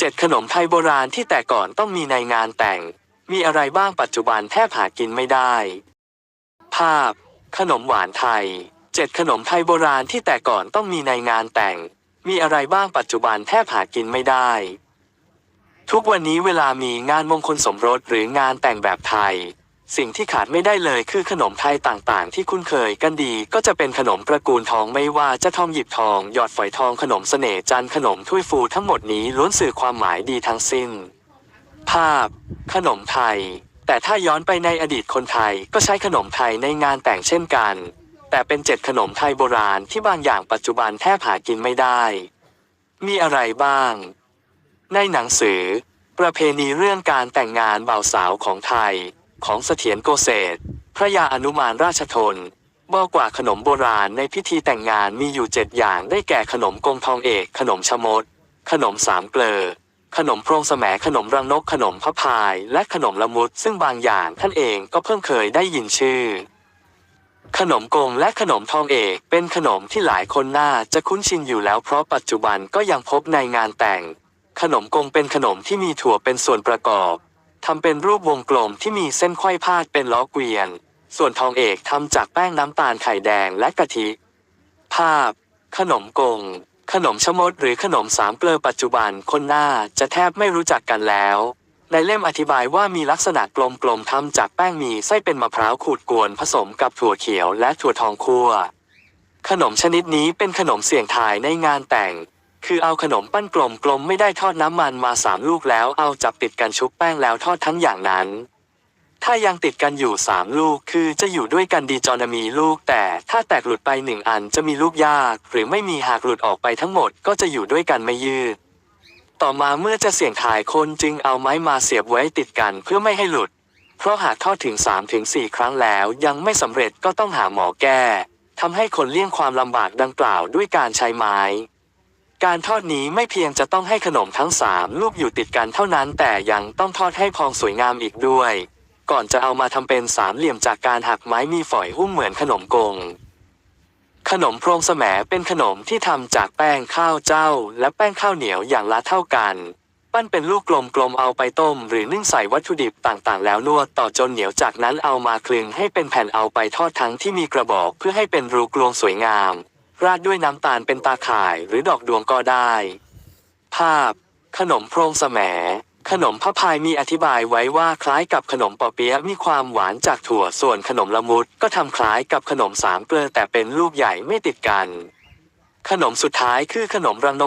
เจ็ดขนมไทยโบราณที่แต่ก่อนต้องมีในงานแต่ง มีอะไรบ้างปัจจุบันแทบหากินไม่ได้ ภาพ ขนมหวานไทยเจ็ดขนมไทยโบราณที่แต่ก่อนต้องมีในงานแต่ง มีอะไรบ้างปัจจุบันแทบหากินไม่ได้ ทุกวันนี้เวลามีงานมงคลสมรสหรืองานแต่งแบบไทย สิ่งที่ขาดไม่ได้เลยคือขนมไทยต่างๆ ที่คุ้นเคยกันดี ก็จะเป็นขนมตระกูลทองไม่ว่าจะทองหยิบทอง หยอดฝอยทองขนมเสน่ห์จันขนมถ้วยฟูทั้งหมดนี้ล้วนสื่อความหมายดีทั้งสิ้น ภาพ ขนมไทย แต่ถ้าย้อนไปในอดีตคนไทยก็ใช้ขนมไทยในงานแต่งเช่นกัน แต่เป็นเจ็ดขนมไทยโบราณที่บางอย่างปัจจุบันแทบหากินไม่ได้ มีอะไรบ้าง ในหนังสือ ประเพณีเรื่องการแต่งงานบ่าวสาวของไทย ของเสถียรโกเศษพระยาอนุมานราชทนบอกว่าขนมโบราณในพิธีแต่งงานมีอยู่เจ็ดอย่างได้แก่ขนมกงทองเอก ขนมชะมด ขนมสามเกลอ ขนมโพรงแสมขนมรังนกขนมพระพาย และขนมละมุดซึ่งบางอย่างท่านเองก็เพิ่งเคยได้ยินชื่อ ขนมกงและขนมทองเอกเป็นขนมที่หลายคนน่าจะคุ้นชินอยู่แล้วเพราะปัจจุบันก็ยังพบในงานแต่ง ขนมกงเป็นขนมที่มีถั่วเป็นส่วนประกอบ ทำเป็นรูปวงกลมที่มีเส้นไขว้พาดเป็นล้อเกวียน ส่วนทองเอกทำจากแป้งน้ำตาลไข่แดงและกะทิ ภาพ ขนมกง ขนมชมดหรือขนมสามเกลือปัจจุบันคนหน้าจะแทบไม่รู้จักกันแล้ว ในเล่มอธิบายว่ามีลักษณะกลมๆทำจากแป้งมีไส้เป็นมะพร้าวขูดกวนผสมกับถั่วเขียวและถั่วทองคั่ว ขนมชนิดนี้เป็นขนมเสี่ยงทายในงานแต่ง คือเอาขนมปั้นกลมๆไม่ได้ทอดน้ำมันมาสามลูกแล้วเอาจับติดกันชุบแป้งแล้วทอดทั้งอย่างนั้น ถ้ายังติดกันอยู่สามลูกคือจะอยู่ด้วยกันดีจอนมีลูก แต่ถ้าแตกหลุดไปหนึ่งอันจะมีลูกยาก หรือไม่มีหากหลุดออกไปทั้งหมดก็จะอยู่ด้วยกันไม่ยืด ต่อมาเมื่อจะเสี่ยงทายคนจึงเอาไม้มาเสียบไว้ติดกันเพื่อไม่ให้หลุด เพราะหากทอดถึง3ถึง4ครั้งแล้วยังไม่สำเร็จก็ต้องหาหมอแก้ทำให้คนเลี่ยงความลำบากดังกล่าวด้วยการใช้ไม้ การทอดนี้ไม่เพียงจะต้องให้ขนมทั้งสามลูกอยู่ติดกันเท่านั้นแต่ยังต้องทอดให้พองสวยงามอีกด้วย ก่อนจะเอามาทำเป็นสามเหลี่ยมจากการหักไม้มีฝอยหุ้มเหมือนขนมกง ขนมโพรงแสมเป็นขนมที่ทำจากแป้งข้าวเจ้า และแป้งข้าวเหนียวอย่างละเท่ากัน ปั้นเป็นลูกกลมๆเอาไปต้ม หรือนึ่งใส่วัตถุดิบต่างๆ แล้วนวดต่อจนเหนียวจากนั้นเอามาคลึงให้เป็นแผ่นเอาไปทอดทั้งที่มีกระบอกเพื่อให้เป็นรูกลวงสวยงาม ราดด้วยน้ำตาลเป็นตาข่ายหรือดอกดวงก็ได้ ภาพ ขนมโพรงแสมขนมพระพายมีอธิบายไว้ว่าคล้ายกับขนมปอเปี๊ยะมีความหวานจากถั่วส่วนขนมละมุดก็ทำคล้ายกับขนมสามเกลือแต่เป็นลูกใหญ่ไม่ติดกัน ขนมสุดท้ายคือขนมรังนก